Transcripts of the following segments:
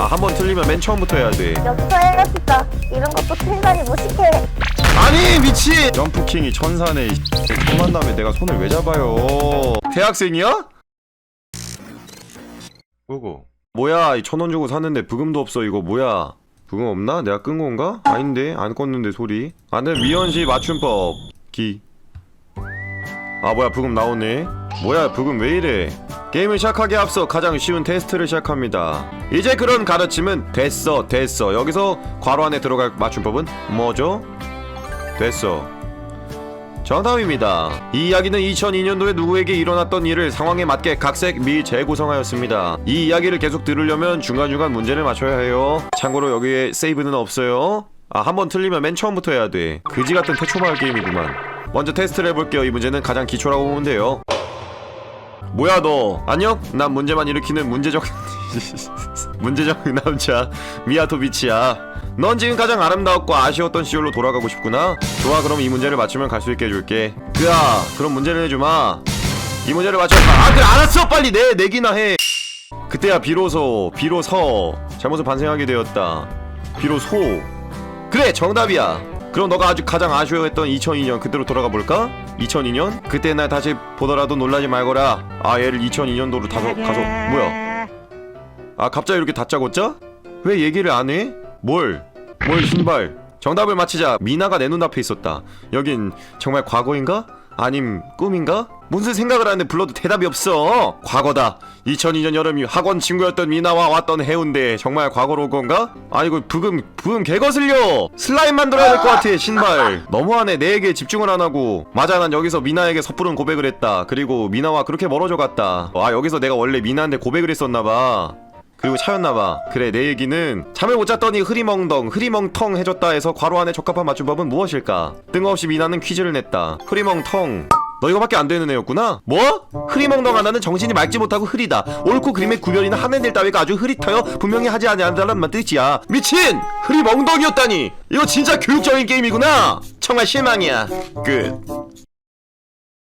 아 한 번 틀리면 맨 처음부터 해야 돼. 여기서 헤어지자. 이런 것도 틀다니 무식해. 아니 미친! 점프킹이 천사네 이첫 만남에 내가 손을 왜 잡아요? 대학생이야? 뭐고 뭐야 이 천 원 주고 샀는데 부금도 없어 이거 뭐야? 부금 없나? 내가 끈 건가? 아닌데? 안 껐는데 소리. 아는 미연시 맞춤법. 기. 아 뭐야 부금 나오네. 뭐야 부금 왜 이래 게임을 시작하기 앞서 가장 쉬운 테스트를 시작합니다 이제 그런 가르침은 됐어 됐어 여기서 괄호 안에 들어갈 맞춤법은 뭐죠? 됐어. 정답입니다. 이 이야기는 2002년도에 누구에게 일어났던 일을 상황에 맞게 각색 미 재구성하였습니다. 이 이야기를 계속 들으려면 중간중간 문제를 맞춰야 해요. 참고로 여기에 세이브는 없어요. 아, 한 번 틀리면 맨 처음부터 해야 돼. 그지 같은 태초마을 게임이구만. 먼저 테스트를 해볼게요. 이 문제는 가장 기초라고 보면 돼요. 뭐야 너? 안녕? 난 문제만 일으키는 문제적 문제적 남자 미야토비치야. 넌 지금 가장 아름다웠고 아쉬웠던 시절로 돌아가고 싶구나. 좋아 그럼 이 문제를 맞추면 갈 수 있게 해줄게. 그야 그럼 문제를 해주마. 이 문제를 맞춰 아 그래 알았어. 빨리 내 내기나 해. 그때야 비로소 비로소 잘못을 반성하게 되었다. 비로소. 그래 정답이야 그럼 너가 아주 가장 아쉬워했던 2002년 그때로 돌아가 볼까? 2002년? 그때 날 다시 보더라도 놀라지 말거라 아 얘를 2002년도로 다서 가서 뭐야 아 갑자기 이렇게 다짜고짜? 왜 얘기를 안 해? 뭘? 뭘 신발 정답을 맞히자 미나가 내 눈앞에 있었다 여긴 정말 과거인가? 아님 꿈인가? 무슨 생각을 하는데 불러도 대답이 없어. 과거다. 2002년 여름 학원 친구였던 미나와 왔던 해운대 정말 과거로 온 건가? 아이고 부금 부금 개거슬려 슬라임 만들어야 될 것 같아 신발. 너무하네 내에게 집중을 안 하고. 맞아 난 여기서 미나에게 섣부른 고백을 했다. 그리고 미나와 그렇게 멀어져 갔다. 아 여기서 내가 원래 미나한테 고백을 했었나봐. 그리고 차였나봐. 그래 내 얘기는 잠을 못 잤더니 흐리멍덩 흐리멍텅 해줬다 해서 괄호 안에 적합한 맞춤법은 무엇일까? 뜬금없이 미나는 퀴즈를 냈다. 흐리멍텅 너 이거밖에 안 되는 애였구나? 뭐? 흐리멍덩 하나는 정신이 맑지 못하고 흐리다. 옳고 그림의 구별이나 하늘들 따위가 아주 흐릿하여 분명히 하지 아니한다는 뜻이야. 미친! 흐리멍덩이었다니! 이거 진짜 교육적인 게임이구나! 정말 실망이야. 끝.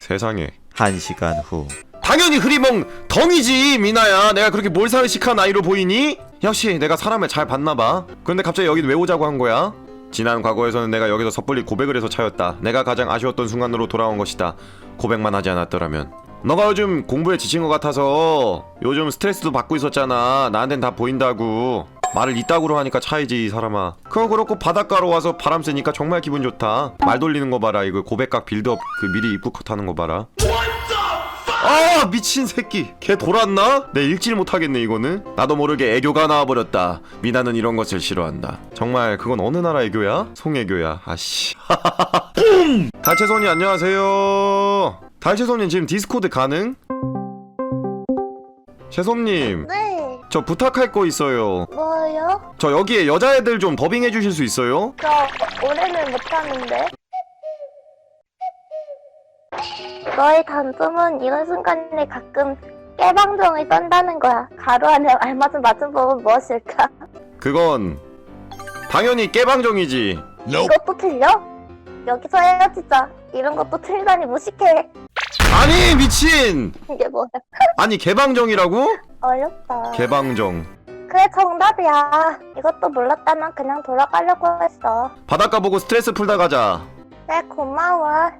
세상에. 한 시간 후. 당연히 흐리멍 덩이지 미나야. 내가 그렇게 몰상식한 아이로 보이니? 역시 내가 사람을 잘 봤나봐. 그런데 갑자기 여긴 왜 오자고 한 거야? 지난 과거에서는 내가 여기서 섣불리 고백을 해서 차였다. 내가 가장 아쉬웠던 순간으로 돌아온 것이다. 고백만 하지 않았더라면. 너가 요즘 공부에 지친 것 같아서 요즘 스트레스도 받고 있었잖아. 나한텐 다 보인다고. 말을 이따구로 하니까 차이지 이 사람아. 그거 그렇고 바닷가로 와서 바람 쐬니까 정말 기분 좋다. 말 돌리는 거 봐라. 이거 고백각 빌드업 그 미리 입구 컷하는 거 봐라 아 미친 새끼 걔 돌았나? 내 읽질 못하겠네 이거는 나도 모르게 애교가 나와버렸다 미나는 이런 것을 싫어한다 정말 그건 어느 나라 애교야? 송애교야 아씨 달채손이 안녕하세요 달채손님 지금 디스코드 가능? 채손님 네. 저 부탁할 거 있어요 뭐요? 저 여기에 여자애들 좀 더빙해 주실 수 있어요? 저 올해는 못하는데. 너의 단점은 이런 순간에 가끔 깨방정을 떤다는 거야. 가로 안에 알맞은 맞춤법은 무엇일까? 그건 당연히 깨방정이지 이것도 틀려? 여기서 헤어지자. 이런 것도 틀다니 무식해. 아니 미친 이게 뭐야? 아니 개방정이라고? 어렵다. 개방정 그래 정답이야. 이것도 몰랐다면 그냥 돌아가려고 했어. 바닷가 보고 스트레스 풀다 가자 네 고마워.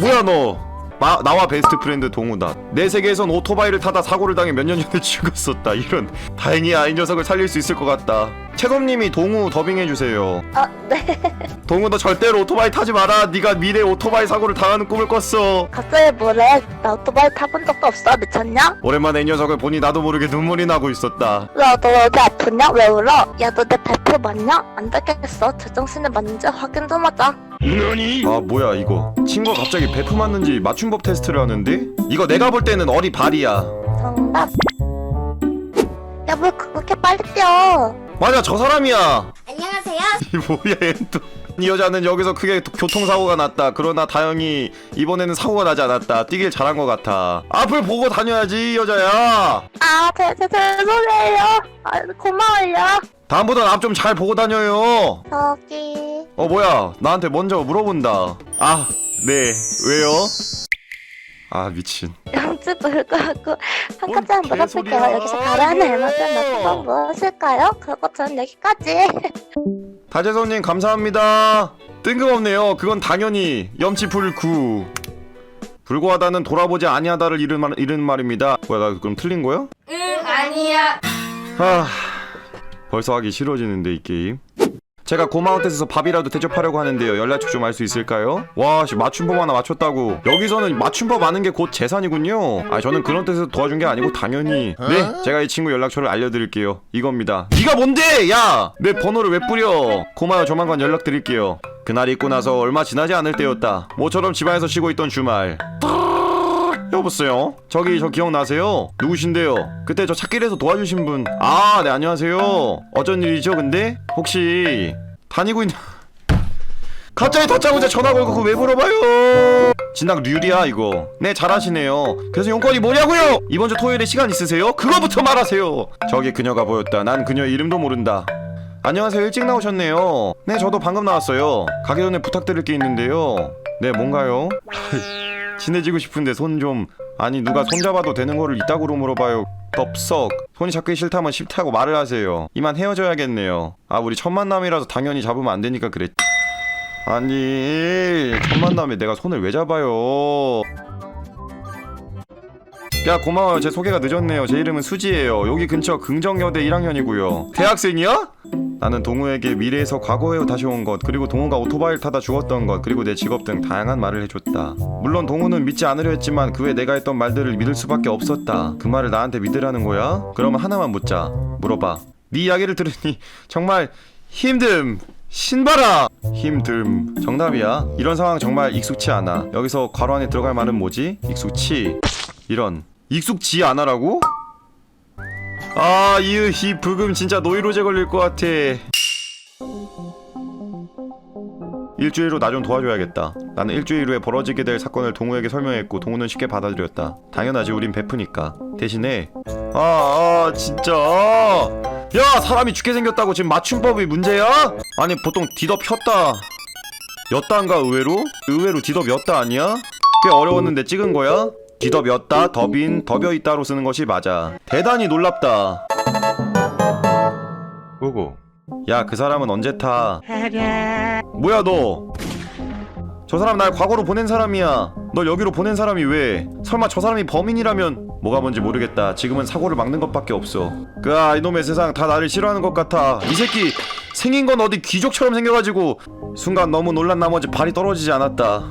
뭐야 너 마, 나와 베스트 프렌드 동우다 내 세계에선 오토바이를 타다 사고를 당해 몇 년 전에 죽었었다 이런 다행이야 이 녀석을 살릴 수 있을 것 같다 채솜님이 동우 더빙해주세요 아 네. 동우 너 절대로 오토바이 타지 마라 네가 미래 오토바이 사고를 당하는 꿈을 꿨어 갑자기 뭐래? 나 오토바이 타본 적도 없어. 미쳤냐? 오랜만에 이 녀석을 보니 나도 모르게 눈물이 나고 있었다 야, 너 어디 아프냐? 왜 울어? 야, 너내 배포 맞냐? 안 되겠어. 제정신을 맞는지 확인 좀 하자. 아 뭐야 이거 친구가 갑자기 베프 맞는지 맞춤법 테스트를 하는데? 이거 내가 볼 때는 어리 발이야 정답. 야, 뭘 그렇게 빨리 뛰어? 맞아 저 사람이야 안녕하세요. 이 뭐야 얘또 이 여자는 여기서 크게 도- 교통사고가 났다 그러나 다행히 이번에는 사고가 나지 않았다 뛰길 잘한 것 같아 앞을 보고 다녀야지 이 여자야 아, 제, 제, 죄송해요. 아, 고마워요. 다음보단 앞좀 잘 보고 다녀요 저기. 어 뭐야 나한테 먼저 물어본다 아 네 왜요? 아 미친 영주 불구하고 한뭔 가지 한번 개소리야. 물어볼게요. 여기서 알맞은 맞춤법 무엇일까요? 그리고 전 여기까지. 다재손님 감사합니다 뜬금없네요 그건 당연히 염치불구 불구하다는 돌아보지 아니하다를 이른, 말, 이른 말입니다 뭐야 나 그럼 틀린 거야? 응 아니야 아 벌써 하기 싫어지는데 이 게임. 제가 고마운트에서 밥이라도 대접하려고 하는데요. 연락처 좀 알 수 있을까요? 와 씨 맞춤법 하나 맞췄다고. 여기서는 맞춤법 아는 게 곧 재산이군요. 아 저는 그런 뜻에서 도와준 게 아니고 당연히. 네 제가 이 친구 연락처를 알려드릴게요. 이겁니다. 네가 뭔데 야! 내 번호를 왜 뿌려? 고마워 조만간 연락드릴게요. 그날 있고 나서 얼마 지나지 않을 때였다. 모처럼 집안에서 쉬고 있던 주말 여보세요? 저기 저 기억나세요? 누구신데요? 그때 저 찾길에서 도와주신 분. 아, 네, 안녕하세요. 어쩐 일이죠, 근데? 혹시 다니고 있는 갑자기 다짜고짜 전화 걸고 그거 왜 물어봐요? 진작 류리야 이거. 네 잘하시네요. 그래서 용건이 뭐냐고요? 이번 주 토요일에 시간 있으세요? 그거부터 말하세요. 저기 그녀가 보였다. 난 그녀 이름도 모른다. 안녕하세요. 일찍 나오셨네요. 네 저도 방금 나왔어요. 가기 전에 부탁드릴 게 있는데요. 네 뭔가요? 친해지고 싶은데 손 좀 아니 누가 손 잡아도 되는 거를 이따구로 물어봐요. 덥석. 손이 잡기 싫다면 싫다고 말을 하세요. 이만 헤어져야겠네요. 아 우리 첫 만남이라서 당연히 잡으면 안 되니까 그랬. 아니 첫 만남에 내가 손을 왜 잡아요 야 고마워요 제 소개가 늦었네요 제 이름은 수지예요 여기 근처 긍정여대 1학년이고요 대학생이야? 나는 동우에게 미래에서 과거에 다시 온 것, 그리고 동우가 오토바이를 타다 죽었던 것, 그리고 내 직업 등 다양한 말을 해줬다. 물론 동우는 믿지 않으려 했지만 그 후에 내가 했던 말들을 믿을 수밖에 없었다. 그 말을 나한테 믿으라는 거야? 그러면 하나만 묻자. 물어봐. 네 이야기를 들으니 정말 힘듦. 신바라 힘듦 정답이야 이런 상황 정말 익숙치 않아 여기서 괄호 안에 들어갈 말은 뭐지 익숙치 이런 익숙지 않아라고 아, 이으, 이 부금 진짜 노이로제 걸릴 것 같아. 일주일 후 나 좀 도와줘야겠다. 나는 일주일 후에 벌어지게 될 사건을 동우에게 설명했고 동우는 쉽게 받아들였다. 당연하지, 우린 베프니까. 대신에 아, 아, 진짜. 야, 사람이 죽게 생겼다고 지금 맞춤법이 문제야? 아니, 보통 디덥 혔다. 였다인가 의외로? 의외로 디덥 였다 아니야? 꽤 어려웠는데 찍은 거야? 디덥였다, 더빈, 더벼 있다로 쓰는 것이 맞아. 대단히 놀랍다. 뭐고? 야, 그 사람은 언제 타? 뭐야 너? 저 사람 날 과거로 보낸 사람이야. 널 여기로 보낸 사람이 왜? 설마 저 사람이 범인이라면 뭐가 뭔지 모르겠다. 지금은 사고를 막는 것밖에 없어. 그아 이놈의 세상 다 나를 싫어하는 것 같아. 이 새끼 생긴 건 어디 귀족처럼 생겨가지고 순간 너무 놀란 나머지 발이 떨어지지 않았다.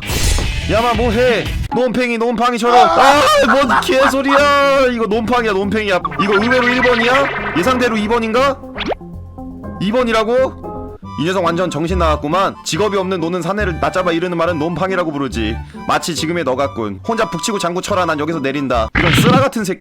야마 뭐해? 논팽이 논팡이처럼 아뭔 개소리야 이거 논팡이야 논팽이야 이거 의외로 1번이야? 예상대로 2번인가? 2번이라고? 이 녀석 완전 정신 나갔구만 직업이 없는 노는 사내를 낮잡아 이르는 말은 논팡이라고 부르지 마치 지금의 너 같군 혼자 북치고 장구 쳐라 난 여기서 내린다 이런 쓰라 같은 새끼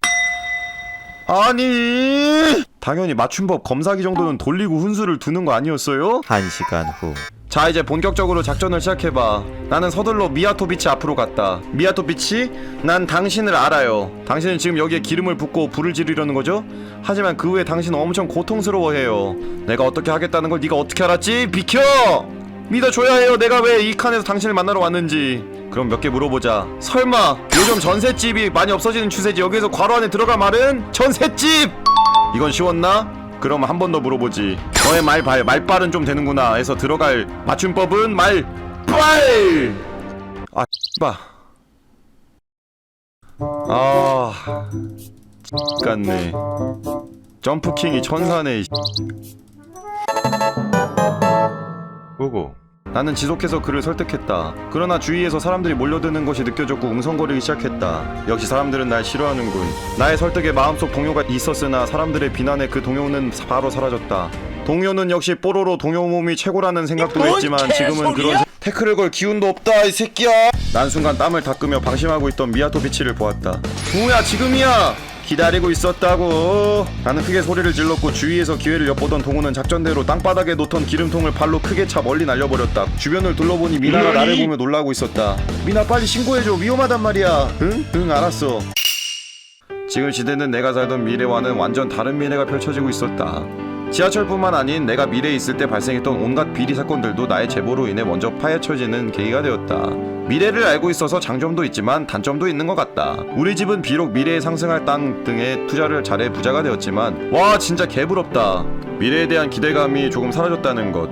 아니 당연히 맞춤법 검사기 정도는 돌리고 훈수를 두는 거 아니었어요? 한 시간 후. 자 이제 본격적으로 작전을 시작해봐 나는 서둘러 미아토비치 앞으로 갔다 미아토비치? 난 당신을 알아요 당신은 지금 여기에 기름을 붓고 불을 지르려는 거죠? 하지만 그 후에 당신은 엄청 고통스러워해요 내가 어떻게 하겠다는 걸 네가 어떻게 알았지? 비켜! 믿어줘야 해요 내가 왜 이 칸에서 당신을 만나러 왔는지 그럼 몇 개 물어보자 설마 요즘 전셋집이 많이 없어지는 추세지 여기에서 괄호 안에 들어갈 말은 전셋집! 이건 쉬웠나? 그럼 한 번 더 물어보지. 너의 말발 말발은 좀 되는구나. 해서 들어갈 맞춤법은 말빨. 아 봐. 아 같네. 점프킹이 천사네. 이 뭐고? 나는 지속해서 그를 설득했다. 그러나 주위에서 사람들이 몰려드는 것이 느껴졌고 웅성거리기 시작했다. 역시 사람들은 날 싫어하는군. 나의 설득에 마음속 동요가 있었으나 사람들의 비난에 그 동요는 바로 사라졌다. 동요는 역시 뽀로로 동요 몸이 최고라는 생각도 했지만 지금은 그런 세- 태클을 걸 기운도 없다 이 새끼야. 난 순간 땀을 닦으며 방심하고 있던 미야토비치를 보았다. 동우야 지금이야. 기다리고 있었다고. 나는 크게 소리를 질렀고 주위에서 기회를 엿보던 동우는 작전대로 땅바닥에 놓던 기름통을 발로 크게 차 멀리 날려버렸다. 주변을 둘러보니 미나가 나를 보며 놀라고 있었다. 미나 빨리 신고해줘 위험하단 말이야. 응? 응 알았어. 지금 시대는 내가 살던 미래와는 완전 다른 미래가 펼쳐지고 있었다. 지하철뿐만 아닌 내가 미래에 있을 때 발생했던 온갖 비리 사건들도 나의 제보로 인해 먼저 파헤쳐지는 계기가 되었다. 미래를 알고 있어서 장점도 있지만 단점도 있는 것 같다. 우리 집은 비록 미래에 상승할 땅 등에 투자를 잘해 부자가 되었지만 와 진짜 개부럽다. 미래에 대한 기대감이 조금 사라졌다는 것.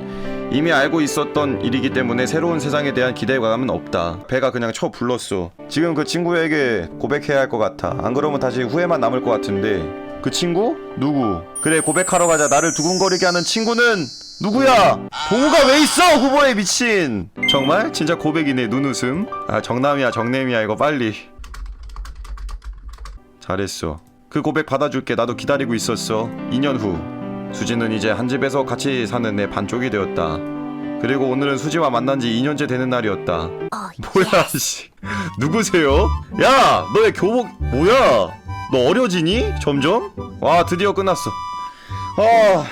이미 알고 있었던 일이기 때문에 새로운 세상에 대한 기대감은 없다. 배가 그냥 쳐 불렀어. 지금 그 친구에게 고백해야 할 것 같아. 안 그러면 다시 후회만 남을 것 같은데. 그 친구? 누구? 그래 고백하러 가자. 나를 두근거리게 하는 친구는 누구야? 동우가 왜 있어? 후보에 미친. 정말? 진짜 고백이네. 눈웃음. 아 정남이야 정남이야 이거 빨리. 잘했어. 그 고백 받아줄게. 나도 기다리고 있었어. 2년 후. 수지는 이제 한 집에서 같이 사는 내 반쪽이 되었다. 그리고 오늘은 수지와 만난 지 2년째 되는 날이었다. 뭐야, 씨. 누구세요? 야, 너 왜 교복, 뭐야? 너 어려지니? 점점? 와, 드디어 끝났어. 아,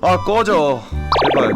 아, 꺼져. 제발.